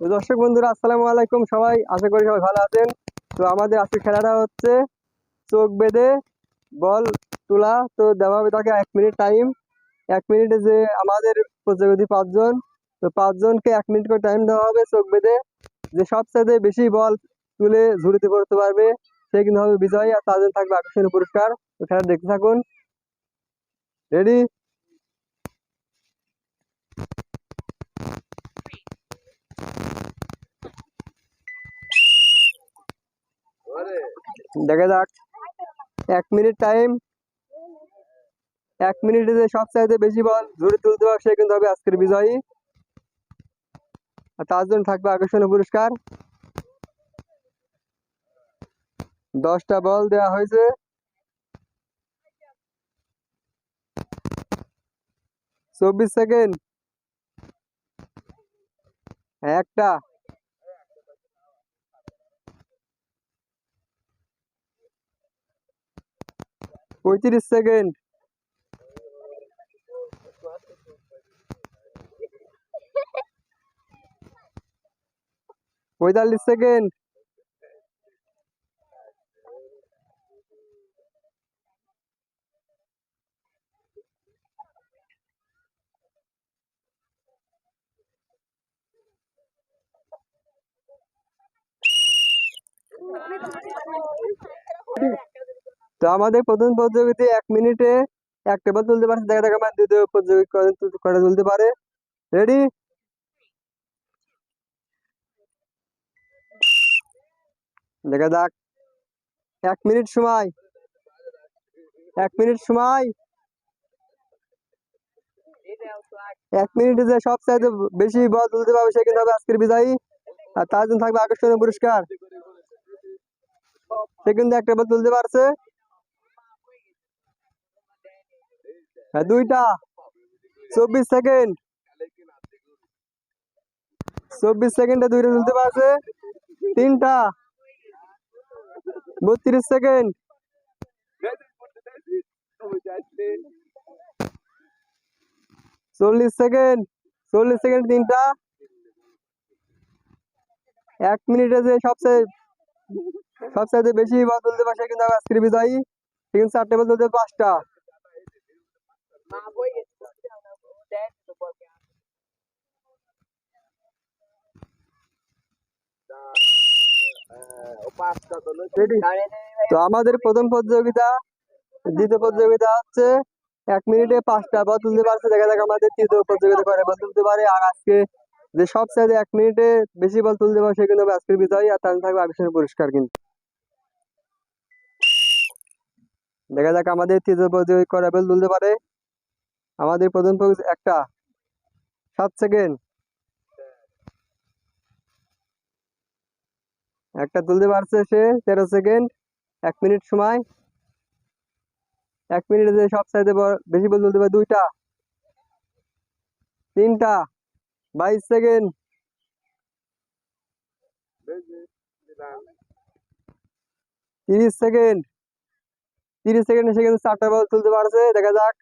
তো দর্শক বন্ধুরা, আসসালামু আলাইকুম সবাই। আশা করি সবাই ভালো আছেন। তো আমাদের আজকে খেলাটা হচ্ছে চোখ বেঁধে বল তোলা। তো দেওয়া হবে তাকে এক মিনিট টাইম এক মিনিটে যে আমাদের প্রতিযোগী পাঁচজন, তো পাঁচজনকে এক মিনিট করে টাইম দেওয়া হবে চোখ বেঁধে। যে সবচেয়ে বেশি বল তুলে ঝুড়িতে পড়তে পারবে, সে কিন্তু হবে বিজয়ী আর জন্য থাকবে আকর্ষণীয় পুরস্কার। তো খেলা দেখতে থাকুন। রেডি দেখা যাক। এক মিনিট টাইম এক মিনিটে যে বেশি বল ঝুড়ি তুলতে সে কিন্তু হবে আজকের বিজয়ী। আর তার জন্য থাকবে আকর্ষণীয় পুরস্কার। দশটা বল দেওয়া হয়েছে। চব্বিশ সেকেন্ড একটা। পঁয়ত্রিশ সেকেন্ড পঁয়তাল্লিশ সেকেন্ড তো আমাদের প্রথম প্রতিযোগিতা এক মিনিটে একটা বল তুলতে পারছে দেখা দেখা আমার দ্বিতীয় প্রতিযোগী করে তুলতে পারে। রেডি দেখা যাক। এক মিনিট সময়। এক মিনিট সময়। এক মিনিটে যে সব চাইতে বেশি বল তুলতে পারবে সে কিন্তু হবে আজকের বিদায়ী আর তার জন্য থাকবে আকর্ষণীয় পুরস্কার। সে কিন্তু একটা বল তুলতে পারছে। হ্যাঁ দুইটা। চব্বিশ সেকেন্ড। চব্বিশ সেকেন্ডে দুইটা তুলতে পারছে। তিনটা। বত্রিশ সেকেন্ড। চল্লিশ সেকেন্ড। চল্লিশ সেকেন্ড তিনটা। এক মিনিটে যে সবচেয়ে সবচেয়ে বেশি বল তুলতে পারছে কিন্তু আজকের বিজয়ী। কিন্তু চারটে বল তুলতে পাঁচটা। তো আমাদের প্রথম প্রতিযোগিতা দ্বিতীয় প্রতিযোগিতা হচ্ছে এক মিনিটে পাঁচটা বল তুলতে পারছে। দেখা যাক আমাদের তৃতীয় প্রতিযোগিতা করে বল তুলতে পারে। আর আজকে যে সব চাইতে এক মিনিটে বেশি বল তুলতে পারে সে কিন্তু আজকের বিজয়ী। আর তার থাকবে আকর্ষণীয় পুরস্কার কিন্তু। দেখা যাক আমাদের তৃতীয় প্রতিযোগিতা করে বল তুলতে পারে। আমাদের প্রধান প্রতিযোগী একটা। সাত সেকেন্ড একটা তুলতে পারছে সে, তেরো সেকেন্ড এক মিনিট সময়। এক মিনিটে সব চাইতে বেশি বল তুলতে পারে দুইটা। তিনটা। বাইশ সেকেন্ড তিরিশ সেকেন্ড তিরিশ সেকেন্ডে সে কিন্তু চারটা বল তুলতে পারছে, দেখা যাক।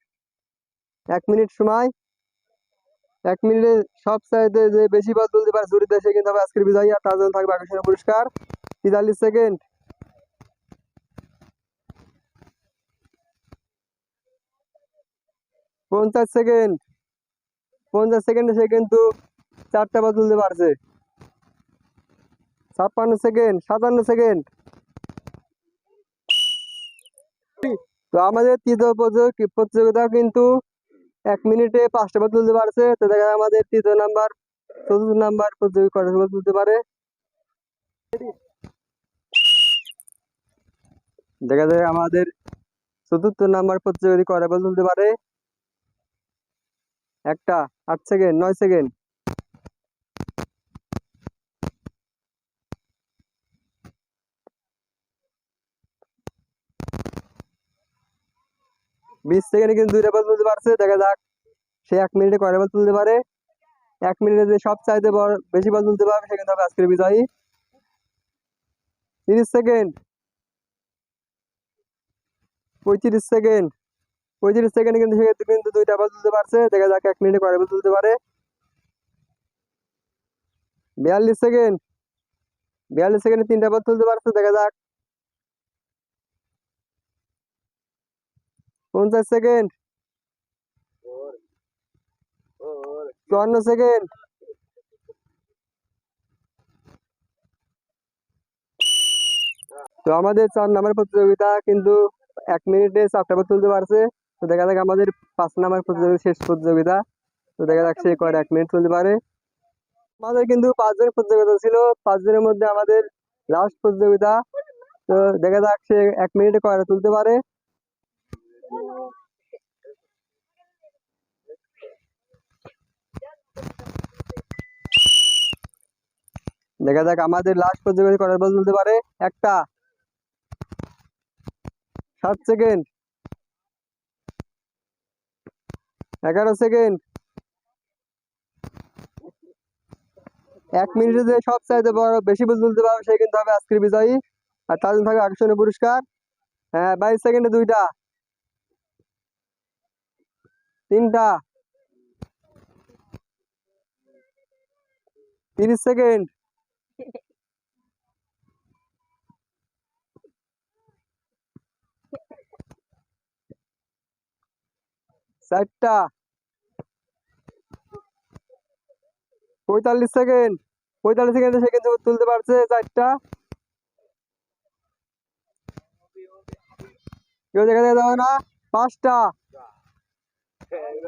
এক মিনিট সময়। এক মিনিটে সব চাইতে যে বেশি বল তুলতে পারে জুড়িতে সে কিন্তু হবে আজকের বিজয়ী আর তার জন্য থাকবে আকর্ষণীয় পুরস্কার। তেতাল্লিশ সেকেন্ড। পঞ্চাশ সেকেন্ড। পঞ্চাশ সেকেন্ডে সে কিন্তু চারটা বল তুলতে পারছে। ছাপ্পান্ন সেকেন্ড, সাতান্ন সেকেন্ড। তো আমাদের তৃতীয় প্রতিযোগি- প্রতিযোগিতা কিন্তু এক মিনিটে পাঁচটা বল তুলতে পারছে। তো দেখা যায় আমাদের তৃতীয় নাম্বার, চতুর্থ নাম্বার প্রতিযোগী কটা বল তুলতে পারে? দেখা যায় আমাদের চতুর্থ নাম্বার প্রতিযোগী কটা বল তুলতে পারে? একটা, আট সেকেন্ড নয় সেকেন্ড বিশ সেকেন্ডে কিন্তু দুইটা বল তুলতে পারছে। দেখা যাক, সে এক মিনিটে কয়টা বল তুলতে পারে? এক মিনিটে যে সব চাইতে বেশি বল তুলতে পারবে, সে কিন্তু হবে আজকের বিজয়ী। তিরিশ সেকেন্ড। পঁয়ত্রিশ সেকেন্ড। পঁয়ত্রিশ সেকেন্ডে কিন্তু সে কিন্তু দুইটা বল তুলতে পারছে। দেখা যাক, এক মিনিটে কয়টা বল তুলতে পারে। বিয়াল্লিশ সেকেন্ড। বিয়াল্লিশ সেকেন্ডে তিনটা বল তুলতে পারছে, দেখা যাক। পঞ্চাশ সেকেন্ড চুয়ান্ন সেকেন্ড তো আমাদের চার নাম্বার প্রতিযোগিতা কিন্তু এক মিনিটে চারটা বল তুলতে পারছে। তো দেখা যাক আমাদের পাঁচ নাম্বার প্রতিযোগিতা শেষ প্রতিযোগিতা। তো দেখা যাক সে কয় এক মিনিট তুলতে পারে। আমাদের কিন্তু পাঁচজনের প্রতিযোগিতা ছিল। পাঁচজনের মধ্যে আমাদের লাস্ট প্রতিযোগিতা। তো দেখা যাক সে এক মিনিটে কয়টা তুলতে পারে। দেখা যাক আমাদের লাস্ট প্রতিযোগিতা কয়টা বল তুলতে পারে। একটা। সাত সেকেন্ড এগারো সেকেন্ড এক মিনিটে যে সব চাইতে বড় বেশি বল তুলতে পারবে সে কিন্তু হবে আজকের বিজয়ী। আর তার জন্য থাকবে আকর্ষণীয় পুরস্কার। হ্যাঁ বাইশ সেকেন্ডে দুইটা। তিনটা। তিরিশ সেকেন্ড। চারটা। পঁয়তাল্লিশ সেকেন্ড। পঁয়তাল্লিশ সেকেন্ডে সে কিন্তু তুলতে পারছে চারটা। কেউ দেখা যাবে না। পাঁচটা।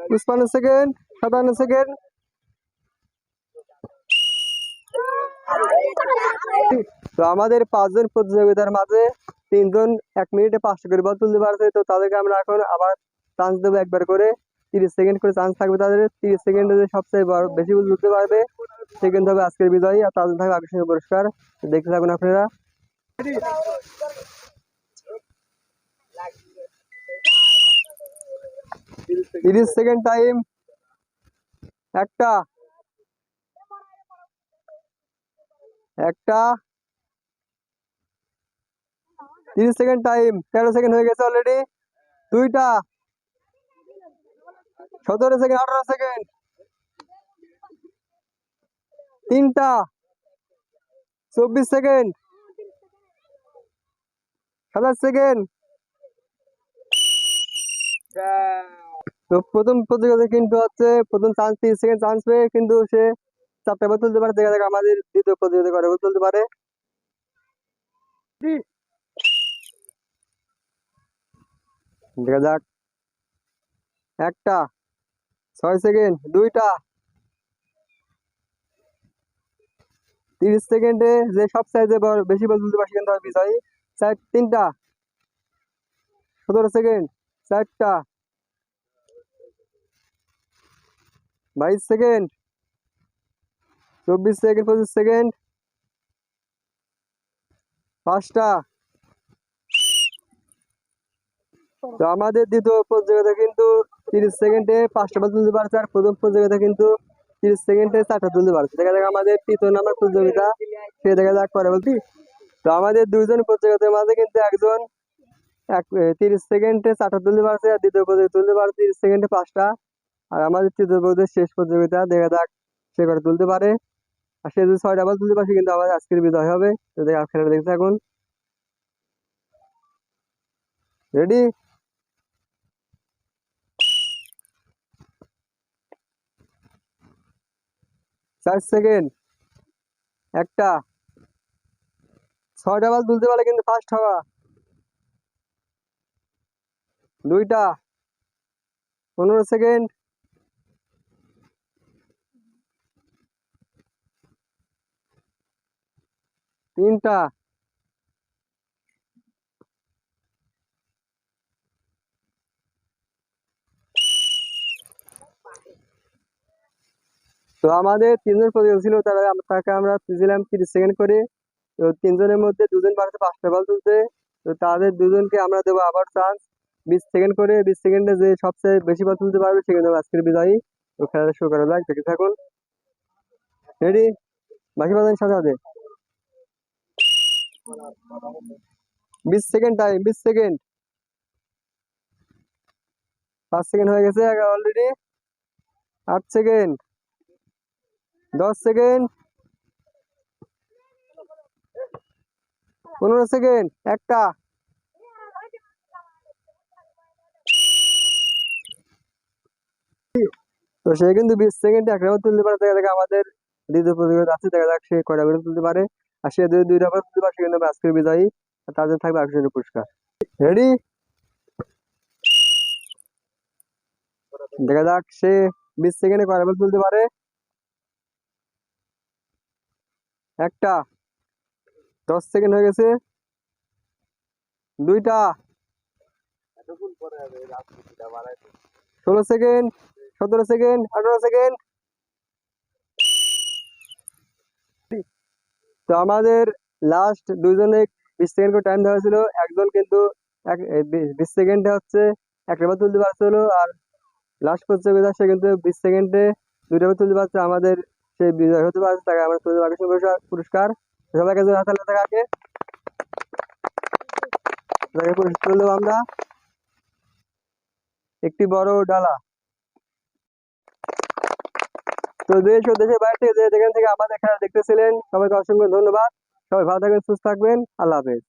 পঁচপান্ন সেকেন্ড সাতান্ন সেকেন্ড তো আমাদের পাঁচজন প্রতিযোগিতার মাঝে তিনজন এক মিনিটে পাঁচটা করে বল তুলতে পারছে। তো তাদেরকে আমরা এখন আবার চান্স দেবো একবার করে। তিরিশ সেকেন্ড করে চান্স থাকবে তাদের। তিরিশ সেকেন্ডে যে সবচেয়ে বেশি বল তুলতে পারবে, সে কিন্তু হবে আজকের বিজয়ী। আর তাদের থাকবে আকর্ষণীয় পুরস্কার। দেখতে থাকুন আপনারা। তিরিশ সেকেন্ড টাইম একটা একটা তিরিশ সেকেন্ড টাইম তেরো সেকেন্ড হয়ে গেছে অলরেডি দুইটা সতেরো সেকেন্ড আঠারো সেকেন্ড তিনটা। চব্বিশ সেকেন্ড সাতাশ সেকেন্ড তো প্রথম প্রতিযোগিতা কিন্তু হচ্ছে, প্রথম চান্স তিরিশ সেকেন্ড চান্স পেয়ে কিন্তু সে চারটা বল তুলতে পারে দেখা যাক আমাদের দ্বিতীয় প্রতিযোগিতা করে তুলতে পারে। দেখা যাক। একটা, ছয় সেকেন্ড দুইটা। তিরিশ সেকেন্ডে যে সব সাইজে বেশি বল তুলতে পারছে কিন্তু বিজয়ী। চার, তিনটা। সতেরো সেকেন্ড চারটা। বাইশ সেকেন্ড। চব্বিশ সেকেন্ড, পঁচিশ সেকেন্ড। পাঁচটা। তো আমাদের দ্বিতীয় প্রতিযোগিতা কিন্তু তিরিশ সেকেন্ডে পাঁচটা বল তুলতে পারছে আর প্রথম প্রতিযোগিতা কিন্তু তিরিশ সেকেন্ডে চারটা তুলতে পারছে। দেখা যাক আমাদের তৃতীয় নাম্বার প্রতিযোগিতা সে দেখা যাক পরে বলছি। তো আমাদের দুইজন প্রতিযোগিতার মাঝে কিন্তু একজন এক তিরিশ সেকেন্ডে চারটা তুলতে পারছে আর দ্বিতীয় প্রতিযোগিতা তুলতে পারছে তিরিশ সেকেন্ডে পাঁচটা। আর আমাদের প্রতিযোগিতার শেষ প্রতিযোগিতা দেখা যাক সে করে তুলতে পারে। আর সে যদি ছয়টা বল তুলতে পারছে কিন্তু আমাদের আজকের বিজয় হবে। তো দেখা খেলাটা দেখতে থাকুন। রেডি চার সেকেন্ড একটা। ছয়টা বল তুলতে পারে কিন্তু ফার্স্ট হওয়া। দুইটা। পনেরো সেকেন্ড তিনটা। তো আমাদের তিনজন প্রতিযোগী ছিল, তারা তাকে আমরা দিয়েছিলাম তিরিশ সেকেন্ড করে। তো তিনজনের মধ্যে দুজন পারছে পাঁচটা বল তুলতে তো তাদের দুজনকে আমরা দেবো আবার চান্স বিশ সেকেন্ড করে, বিশ সেকেন্ডে যে সবচেয়ে বেশি বল তুলতে পারবে, সে কিন্তু আজকের বিজয়ী। তো খেলাটা শুরু করা যাক দেখে থাকুন। রেডি বাকি বাজান সাথে। বিশ সেকেন্ড টাইম বিশ সেকেন্ড। পাঁচ সেকেন্ড হয়ে গেছে অলরেডি আট সেকেন্ড। দশ সেকেন্ড। পনেরো সেকেন্ড, একটা। তো সে কিন্তু বিশ সেকেন্ড একটা তুলতে পারে। দেখা যাক আমাদের দ্বিতীয় প্রতিযোগিতা আছে, দেখা যাক সে কয়টা করে তুলতে পারে। যদি পারে সে কিন্তু বিজয়ী তার জন্য থাকবে পুরস্কার। রেডি দেখা যাক সে বিশ সেকেন্ডে কয়টা করে তুলতে পারে। একটা, দশ সেকেন্ড হয়ে গেছে। দুইটা, ষোলো সেকেন্ড, সতেরো সেকেন্ড, আঠারো সেকেন্ড তো আমাদের লাস্ট দুজনে বিশ সেকেন্ড করে টাইম দেওয়া হয়েছিল। একজন কিন্তু এক বিশ সেকেন্ডে হচ্ছে একটা বার তুলতে পারছিল আর লাস্ট প্রতিযোগিতা সে কিন্তু বিশ সেকেন্ডে দুইটা বার তুলতে পারছে। আমাদের সে বিজয় হতে পারছে, তাকে আমরা তুলতে পারছি পুরস্কার- সবাইকে জোর হাতালে তাকে তাকে পুরস্কার আমরা। একটি বড় ডালা। তো দেশ ও দেশের বাইরে থেকে যেখান থেকে আমাদের খেলা দেখতেছিলেন, সবাইকে অসংখ্য ধন্যবাদ। সবাই ভালো থাকবেন, সুস্থ থাকবেন। আল্লাহ হাফেজ।